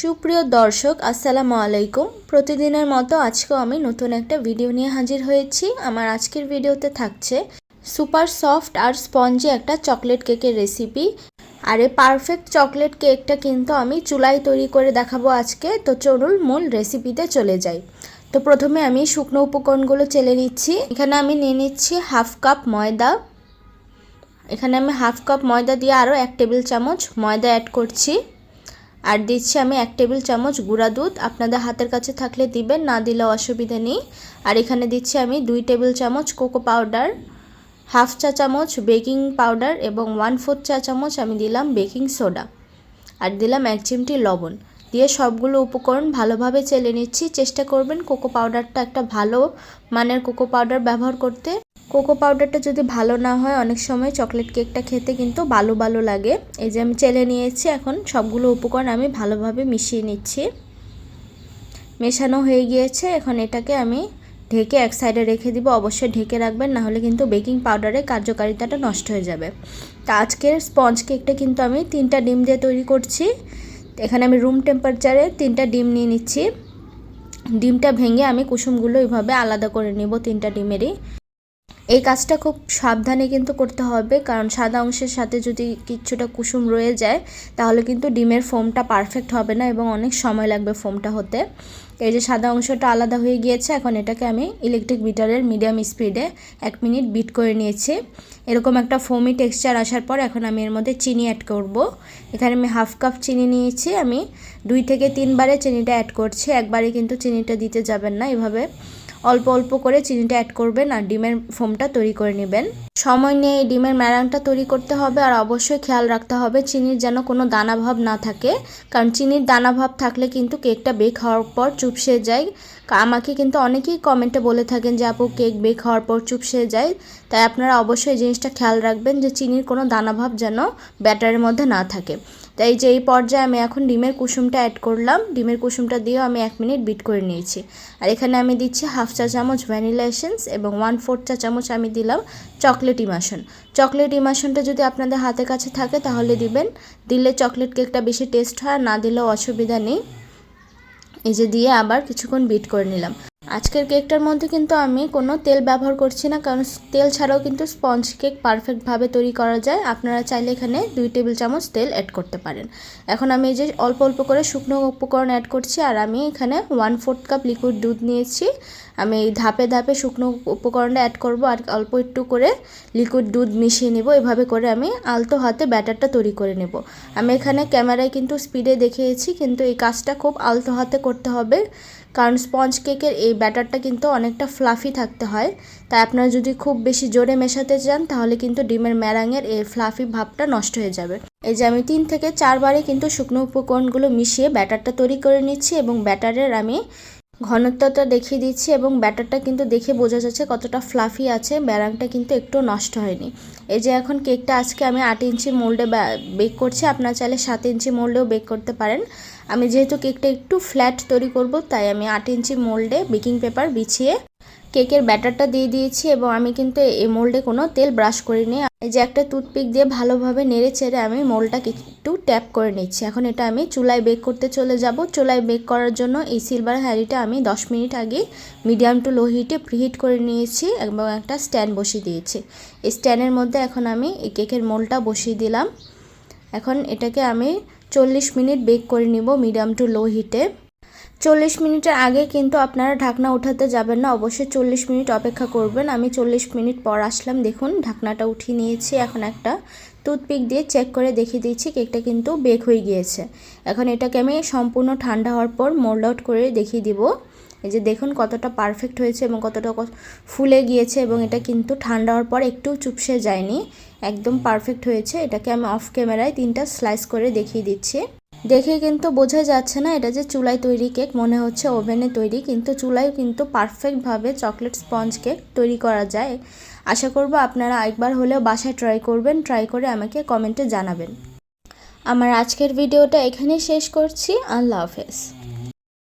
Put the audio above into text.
সুপ্রিয় দর্শক, আসসালামু আলাইকুম। প্রতিদিনের মতো আজকেও আমি নতুন একটা ভিডিও নিয়ে হাজির হয়েছি। আমার আজকের ভিডিওতে থাকছে সুপার সফট আর স্পঞ্জি একটা চকলেট কেকের রেসিপি আর এই পারফেক্ট চকলেট কেকটা কিন্তু আমি চুলায় তৈরি করে দেখাবো আজকে। তো চলুন মূল রেসিপিতে চলে যাই। তো প্রথমে আমি শুকনো উপকরণগুলো চেলে নিচ্ছি। এখানে আমি নিয়ে নিচ্ছি হাফ কাপ ময়দা। এখানে আমি হাফ কাপ ময়দা দিয়ে আরও এক টেবিল চামচ ময়দা অ্যাড করছি। আর দিচ্ছি আমি এক টেবিল চামচ গুঁড়া দুধ। আপনাদের হাতের কাছে থাকলে দিবেন, না দিলে অসুবিধা নেই। আর এখানে দিচ্ছি আমি দুই টেবিল চামচ কোকো পাউডার, হাফ চা চামচ বেকিং পাউডার এবং ওয়ান ফোর্থ চা চামচ আমি দিলাম বেকিং সোডা। আর দিলাম এক চিমটি লবণ। দিয়ে সবগুলো উপকরণ ভালোভাবে চেলে নিচ্ছি। চেষ্টা করবেন কোকো পাউডারটা একটা ভালো মানের কোকো পাউডার ব্যবহার করতে। কোকো পাউডারটা যদি ভালো না হয়, অনেক সময় চকলেট কেকটা খেতে কিন্তু বালু বালু লাগে। এই যে আমি চেলে নিয়েছি, এখন সবগুলো উপকরণ আমি ভালোভাবে মিশিয়ে নিচ্ছি। মেশানো হয়ে গিয়েছে, এখন এটাকে আমি ঢেকে এক সাইডে রেখে দিব। অবশ্যই ঢেকে রাখবেন, না হলে কিন্তু বেকিং পাউডারের কার্যকারিতাটা নষ্ট হয়ে যাবে। তা আজকের স্পঞ্জ কেকটা কিন্তু আমি তিনটা ডিম দিয়ে তৈরি করছি। এখানে আমি রুম টেম্পারেচারে তিনটা ডিম নিয়ে নিচ্ছি। ডিমটা ভেঙে আমি কুসুমগুলো এইভাবে আলাদা করে নেব তিনটা ডিমেরই। এই কাজটা খুব সাবধানে কিন্তু করতে হবে, কারণ সাদা অংশের সাথে যদি কিছুটা কুসুম রয়ে যায়, তাহলে কিন্তু ডিমের ফোমটা পারফেক্ট হবে না এবং অনেক সময় লাগবে ফোমটা হতে। এই যে সাদা অংশটা আলাদা হয়ে গিয়েছে, এখন এটাকে আমি ইলেকট্রিক বিটারের মিডিয়াম স্পিডে এক মিনিট বিট করে নিয়েছি। এরকম একটা ফোমি টেক্সচার আসার পর এখন আমি এর মধ্যে চিনি অ্যাড করব। এখানে আমি হাফ কাপ চিনি নিয়েছি, আমি দুই থেকে তিনবারে চিনিটা অ্যাড করছি একবারে কিন্তু চিনিটা দিতে যাবেন না এভাবে। অল্প অল্প করে চিনিটা অ্যাড করবেন আর ডিমের ফোমটা তৈরি করে নেবেন। সময় নিয়ে এই ডিমের ম্যারাংটা তৈরি করতে হবে আর অবশ্যই খেয়াল রাখতে হবে চিনির যেন কোনো দানাভাব না থাকে। কারণ চিনির দানাভাব থাকলে কিন্তু কেকটা বেক হওয়ার পর চুপসে যায়। আমাকে কিন্তু অনেকেই কমেন্টে বলে থাকেন যে, আপু, কেক বেক হওয়ার পর চুপসে যায়। তাই আপনারা অবশ্যই জিনিসটা খেয়াল রাখবেন যে, চিনির কোনো দানাভাব যেন ব্যাটারের মধ্যে না থাকে। তাই যে এই পর্যায়ে আমি এখন ডিমের কুসুমটা অ্যাড করলাম, ডিমের কুসুমটা দিয়েও আমি এক মিনিট বিট করে নিয়েছি। আর এখানে আমি দিচ্ছি হাফ চা চামচ ভ্যানিলা এসেন্স এবং ওয়ান ফোর্থ চা চামচ আমি দিলাম চকলেট ইমাশন চকলেট ইমাশনটা যদি আপনাদের হাতের কাছে থাকে তাহলে দিবেন। দিলে চকলেট কেকটা বেশি টেস্ট হয়, না দিলেও অসুবিধা নেই। এই যে দিয়ে আবার কিছুক্ষণ বিট করে নিলাম। আজকের কেকটার মধ্যে কিন্তু আমি কোনো তেল ব্যবহার করছি না, কারণ তেল ছাড়াও কিন্তু স্পঞ্জ কেক পারফেক্টভাবে তৈরি করা যায়। আপনারা চাইলে এখানে দুই টেবিল চামচ তেল অ্যাড করতে পারেন। এখন আমি এই যে অল্প অল্প করে শুকনো উপকরণ অ্যাড করছি, আর আমি এখানে ওয়ান ফোর্থ কাপ লিকুইড দুধ নিয়েছি। আমি এই ধাপে ধাপে শুকনো উপকরণটা অ্যাড করব আর অল্প একটু করে লিকুইড দুধ মিশিয়ে নেব। এভাবে করে আমি আলতো হাতে ব্যাটারটা তৈরি করে নেব। আমি এখানে ক্যামেরায় কিন্তু স্পিডে দেখিয়েছি, কিন্তু এই কাজটা খুব আলতো হাতে করতে হবে। কারণ স্পঞ্জ কেকের এই ব্যাটারটা কিন্তু অনেকটা ফ্লাফি থাকতে হয়। তাই আপনারা যদি খুব বেশি জোরে মেশাতে চান, তাহলে কিন্তু ডিমের ম্যারাঙের এই ফ্লাফি ভাবটা নষ্ট হয়ে যাবে। এই যে আমি তিন থেকে চারবারে কিন্তু শুকনো উপকরণগুলো মিশিয়ে ব্যাটারটা তৈরি করে নিচ্ছি এবং ব্যাটারের আমি ঘনত্বটা দেখিয়ে দিচ্ছি এবং ব্যাটারটা কিন্তু দেখে বোঝা যাচ্ছে কতটা ফ্লাফি আছে। ব্যারাংটা কিন্তু একটু নষ্ট হয়নি। এই যে এখন কেকটা আজকে আমি আট ইঞ্চি মোল্ডে বেক করছি। আপনার চাইলে সাত ইঞ্চি মোল্ডেও বেক করতে পারেন। আমি যেহেতু কেকটা একটু ফ্ল্যাট তৈরি করব, তাই আমি আট ইঞ্চি মোল্ডে বেকিং পেপার বিছিয়ে কেকের ব্যাটারটা দিয়ে দিয়েছি এবং আমি কিন্তু এই মোল্ডে কোনো তেল ব্রাশ করিনি। এই যে একটা টুথপিক দিয়ে ভালোভাবে নেড়ে চেড়ে আমি মোলটাকে একটু ট্যাপ করে নিচ্ছি। এখন এটা আমি চুলায় বেক করতে চলে যাব। চুলায় বেক করার জন্য এই সিলভার হ্যারিটা আমি 10 মিনিট আগে মিডিয়াম টু লো হিটে প্রিহিট করে নিয়েছি এবং একটা স্ট্যান্ড বসিয়ে দিয়েছি। এই স্ট্যান্ডের মধ্যে এখন আমি এই কেকের মোলটা বসিয়ে দিলাম। এখন এটাকে আমি চল্লিশ মিনিট বেক করে নিব মিডিয়াম টু লো হিটে। চল্লিশ মিনিটের আগে কিন্তু আপনারা ঢাকনা উঠাতে যাবেন না, অবশ্যই চল্লিশ মিনিট অপেক্ষা করবেন। আমি চল্লিশ মিনিট পর আসলাম, দেখুন ঢাকনাটা উঠিয়ে নিয়েছি, এখন একটা টুথপিক দিয়ে চেক করে দেখিয়ে দিচ্ছি, কেকটা কিন্তু বেক হয়ে গিয়েছে। এখন এটাকে আমি সম্পূর্ণ ঠান্ডা হওয়ার পর মোল্ড আউট করে দেখিয়ে দিব। এই যে দেখুন কতটা পারফেক্ট হয়েছে এবং কতটা ফুলে গিয়েছে এবং এটা কিন্তু ঠান্ডা হওয়ার পর একটু চুপসে যায়নি, একদম পারফেক্ট হয়েছে। এটাকে আমি অফ ক্যামেরায় তিনটা স্লাইস করে দেখিয়ে দিচ্ছি। দেখে কিন্তু বোঝা যাচ্ছে না এটা যে চুলায় তৈরি কেক, মনে হচ্ছে ওভেনে তৈরি, কিন্তু চুলায় কিন্তু পারফেক্টভাবে চকলেট স্পঞ্জ কেক তৈরি করা যায়। আশা করব আপনারা একবার হলেও বাসায় ট্রাই করবেন ট্রাই করে আমাকে কমেন্টে জানাবেন। আমার আজকের ভিডিওটা এখানেই শেষ করছি। আল্লাহ হাফেজ।